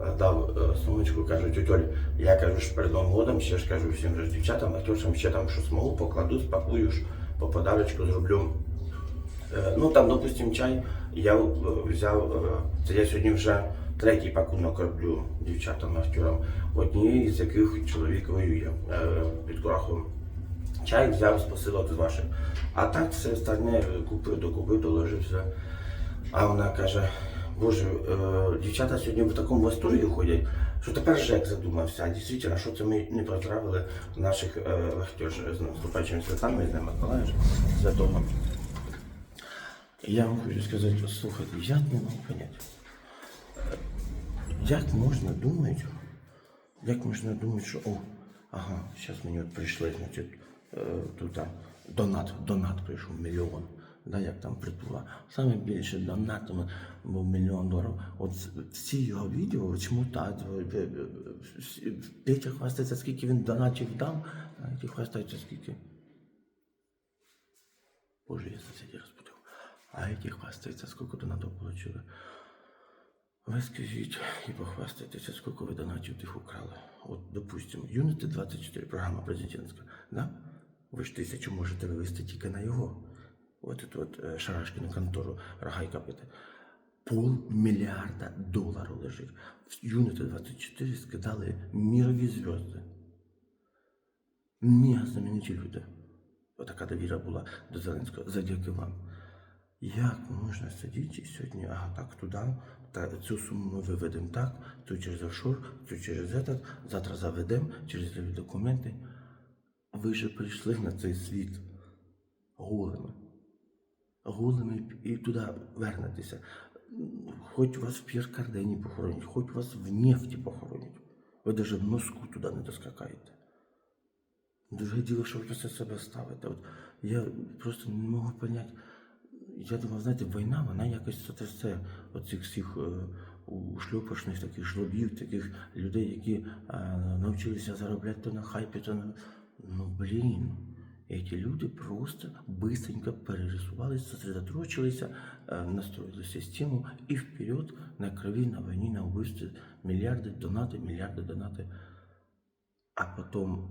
е, дав е, сумочку, кажу, тетю Олі, я кажу, ж перед Новим годом ще ж кажу всім же дівчатам, актюшам ще там щось змогу, покладу, спакую ж, по подарочку зроблю. Е, Ну там, допустим, чай я взяв, це я сьогодні вже третій пакунок роблю дівчатам актерам, однієї з яких чоловік воює під Кураховим. Чай взяв з посилок з ваших. А так все остальне купив, докупив, доложив все. А вона каже, боже, е, дівчата сьогодні в такому восторгі ходять, що тепер Жек задумався. А дійсно, що це ми не поздравили наших е, вахтеж з наступаючими святами, з Днем Миколая, Святого. Я вам хочу сказати, слухайте, я не можу поняти. Е, Як можна думати, як можна думати, що о, ага, зараз мені от прийшли, значить, е, тут донат, донат прийшов мільйон. Да, як там притула. Саме більше донатами був мільйон доларів. От всі його відео чмутать. е, е, е, Петя хвастається, скільки він донатів дав, а ті хвастаються, скільки. Боже, я сусідів розбудив. А які хвастаються, скільки донатів отримали. Ви скажіть і похвастайтеся, скільки ви донатів тих украли. От, допустимо, Unity 24, програма президентська, да? Ви ж тисячу можете вивести тільки на його. От эту от е, Шарашкіну контору Рагайка пити. Полмільярда доларів лежить. В Unity 24 скидали мірові зв'язки. Мега знамениті люди. Отака довіра була до Зеленського. Завдяки вам. Як можна сидіти сьогодні, ага, так, туди, та цю суму ми виведемо так, цю через офшор, цю через этот, завтра заведемо через документи. Ви же прийшли на цей світ голими. Голими і туди вернетеся. Хоч вас в П'єр-Кардені похоронять, хоч вас в нефті похоронять. Ви навіть в носку туди не доскакаєте. Дуже діло, що ви після себе ставите. От я просто не можу поняти. Я думав, знаєте, війна, вона якось все, оцих всіх е, таких жлобів, таких людей, які е, навчилися заробляти то на хайпі, то на. Ну блін. Ці люди просто быстренько перерисувалися, сосредоточилися, е, настроїли систему і вперед на крові, на війні, на вбивстві мільярди донати, мільярди донати. А потім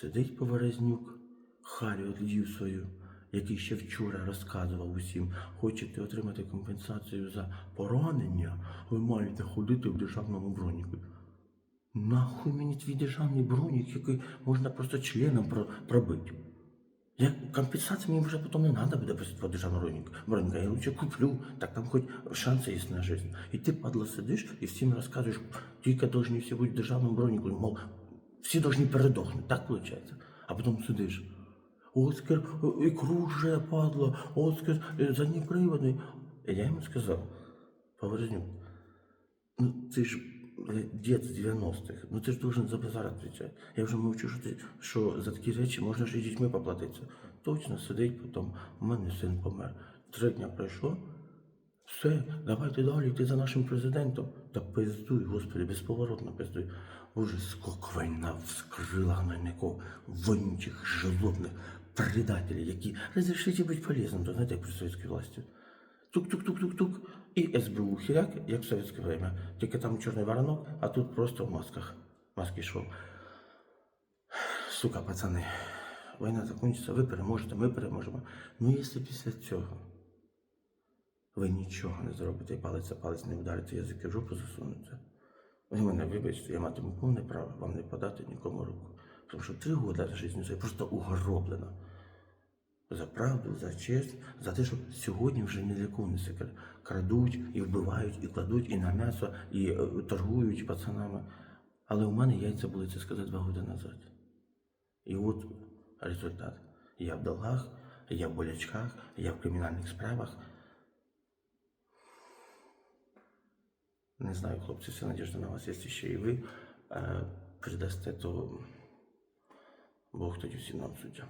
сидить Поворознюк, Харю Львів свою, який ще вчора розказував усім, хочете отримати компенсацію за поранення, ви маєте ходити в державному броніку. Нахуй мені твій державний бронік, який можна просто членом про- пробити. Я компенсація мені вже потім не треба буде без твого державного броніка. броніка. Я лучше куплю, так там хоч шанси є на життя. І ти, падла, сидиш і всім розказуєш, тільки повинні всі бути в державному мов, всі повинні передохнути, так виходить? А потім сидиш. Оскар ікру вже падла, Оскар е, задніприводний. І я йому сказав, Поворознюк, ну ти ж дід з 90-х, ну ти ж должен за базар відповідати. Я вже мовчу, що, ти, що за такі речі можна ж і дітьми поплатитися. Точно сидить потім, у мене син помер. Три дня пройшло. Все, давайте далі йти за нашим президентом. Та пиздуй, господи, безповоротно пиздуй. Боже, сколько війна вскрила гнойников, вонючих, жлобних предателей, які разрешите бути полезним, то знаєте, як при совєтській власті. Тук-тук-тук-тук-тук. І СБУ хіряк, як в совєтське время. Тільки там чорний воронок, а тут просто в масках. Маски йшов. Сука, пацани, війна закінчиться, ви переможете, ми переможемо. Ну, якщо після цього ви нічого не зробите і палець за палець не вдарите, язики в жопу засунете. Ви мене вибачте, я матиму повне право вам не подати нікому руку. Тому що три роки життя це просто угроблено. За правду, за честь, за те, що сьогодні вже ні для кого не секрет. Крадуть і вбивають, і кладуть, і на м'ясо, і е, торгують пацанами. Але у мене яйця були це сказати два роки назад. І от результат. Я в долгах, я в болячках, я в кримінальних справах. Не знаю, хлопці, вся надіжда на вас, якщо ще і ви е, придасте, то Бог тоді всім нам суддя.